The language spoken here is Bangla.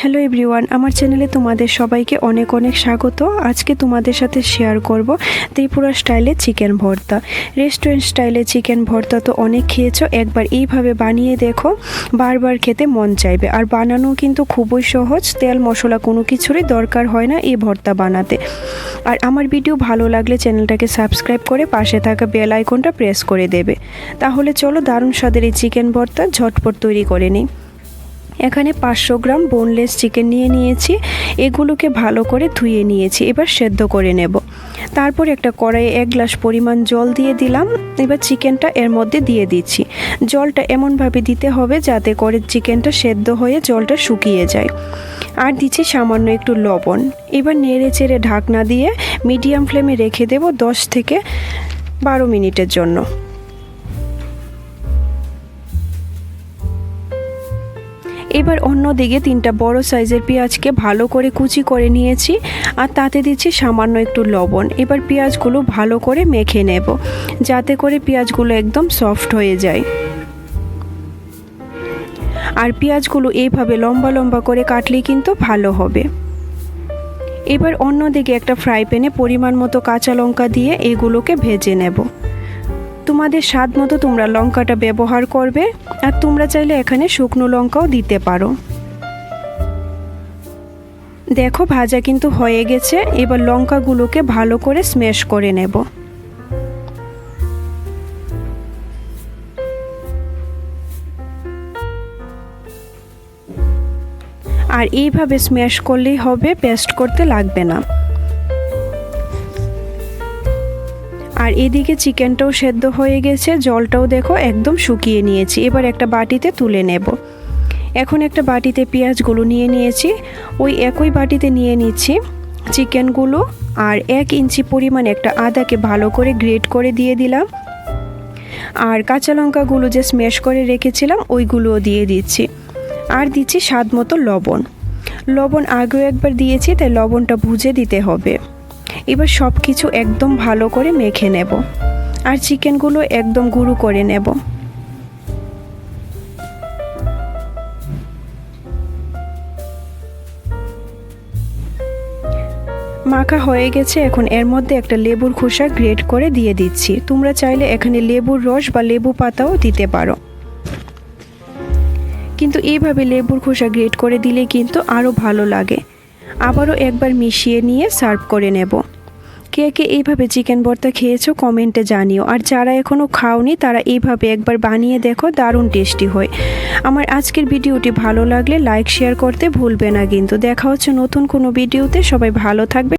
হ্যালো এভরিওয়ান আমার চ্যানেলে তোমাদের সবাইকে অনেক অনেক স্বাগত। আজকে তোমাদের সাথে শেয়ার করব ত্রিপুরা স্টাইলে চিকেন ভর্তা। রেস্টুরেন্ট স্টাইলে চিকেন ভর্তা তো অনেক খেয়েছো, একবার এইভাবে বানিয়ে দেখো, বারবার খেতে মন চাইবে। আর বানানো কিন্তু খুবই সহজ, তেল, মশলা কোনো কিছুরই দরকার হয় না এই ভর্তা বানাতে। আর আমার ভিডিও ভালো লাগলে চ্যানেলটাকে সাবস্ক্রাইব করে পাশে থাকা বেল আইকনটা প্রেস করে দেবে। তাহলে চলো দারুণ স্বাদের এই চিকেন ভর্তা ঝটপট তৈরি করে নিই। এখানে পাঁচশো গ্রাম বোনলেস চিকেন নিয়ে নিয়েছি। এগুলোকে ভালো করে ধুয়ে নিয়েছি, এবার সেদ্ধ করে নেব। তারপর একটা কড়াইয়ে এক গ্লাস পরিমাণ জল দিয়ে দিলাম। এবার চিকেনটা এর মধ্যে দিয়ে দিচ্ছি। জলটা এমনভাবে দিতে হবে যাতে করে চিকেনটা সেদ্ধ হয়ে জলটা শুকিয়ে যায়। আর দিচ্ছি সামান্য একটু লবণ। এবার নেড়ে চেড়ে ঢাকনা দিয়ে মিডিয়াম ফ্লেমে রেখে দেব দশ থেকে বারো মিনিটের জন্য। এবার অন্যদিকে তিনটা বড় সাইজের পেঁয়াজকে ভালো করে কুচি করে নিয়েছি আর তাতে দিচ্ছি সামান্য একটু লবণ। এবার পেঁয়াজগুলো ভালো করে মেখে নেব, যাতে করে পেঁয়াজগুলো একদম সফট হয়ে যায়। আর পেঁয়াজগুলো এইভাবে লম্বা লম্বা করে কাটলেই কিন্তু ভালো হবে। এবার অন্যদিকে একটা ফ্রাই প্যানে পরিমাণ মতো কাঁচা লঙ্কা দিয়ে এগুলোকে ভেজে নেব। তোমাদের স্বাদ মতো তোমরা লঙ্কাটা ব্যবহার করবে, আর তোমরা চাইলে এখানে শুকনো লঙ্কাও দিতে পারো। দেখো, ভাজা কিন্তু হয়ে গেছে, এবার লঙ্কাগুলোকে ভালো করে স্ম্যাশ করে নেব। আর এইভাবে স্ম্যাশ করলেই হবে, পেস্ট করতে লাগবে না। আর এদিকে চিকেনটাও সেদ্ধ হয়ে গেছে, জলটাও দেখো একদম শুকিয়ে নিয়েছি। এবার একটা বাটিতে তুলে নেব। এখন একটা বাটিতে পেঁয়াজগুলো নিয়ে নিয়েছি। ওই একই বাটিতে নিয়ে নিচ্ছি চিকেনগুলো আর এক ইঞ্চি পরিমাণ একটা আদাকে ভালো করে গ্রেট করে দিয়ে দিলাম। আর কাঁচা লঙ্কাগুলো যে স্ম্যাশ করে রেখেছিলাম, ওইগুলোও দিয়ে দিচ্ছি। আর দিচ্ছি স্বাদ মতো লবণ। লবণ আগেও একবার দিয়েছি, তাই লবণটা ভুজে দিতে হবে। এবার সব কিছু একদম ভালো করে মেখে নেব। আর চিকেনগুলো একদম গুঁড়ো করে নেব। মাখা হয়ে গেছে, এখন এর মধ্যে একটা লেবুর খোসা গ্রেট করে দিয়ে দিচ্ছি। তোমরা চাইলে এখানে লেবুর রস বা লেবু পাতাও দিতে পারো। কিন্তু এইভাবে লেবুর খোসা গ্রেট করে দিলে কিন্তু আরও ভালো লাগে। আবারও একবার মিশিয়ে নিয়ে সার্ভ করে নেব। কে কে এইভাবে চিকেন ভর্তা খেয়েছো, কমেন্টে জানিও। আর যারা এখনও খাওনি, তারা এইভাবে একবার বানিয়ে দেখো, দারুণ টেস্টি হয়। আমার আজকের ভিডিওটি ভালো লাগলে লাইক, শেয়ার করতে ভুলবে না কিন্তু। দেখা হচ্ছে নতুন কোনো ভিডিওতে, সবাই ভালো থাকবে।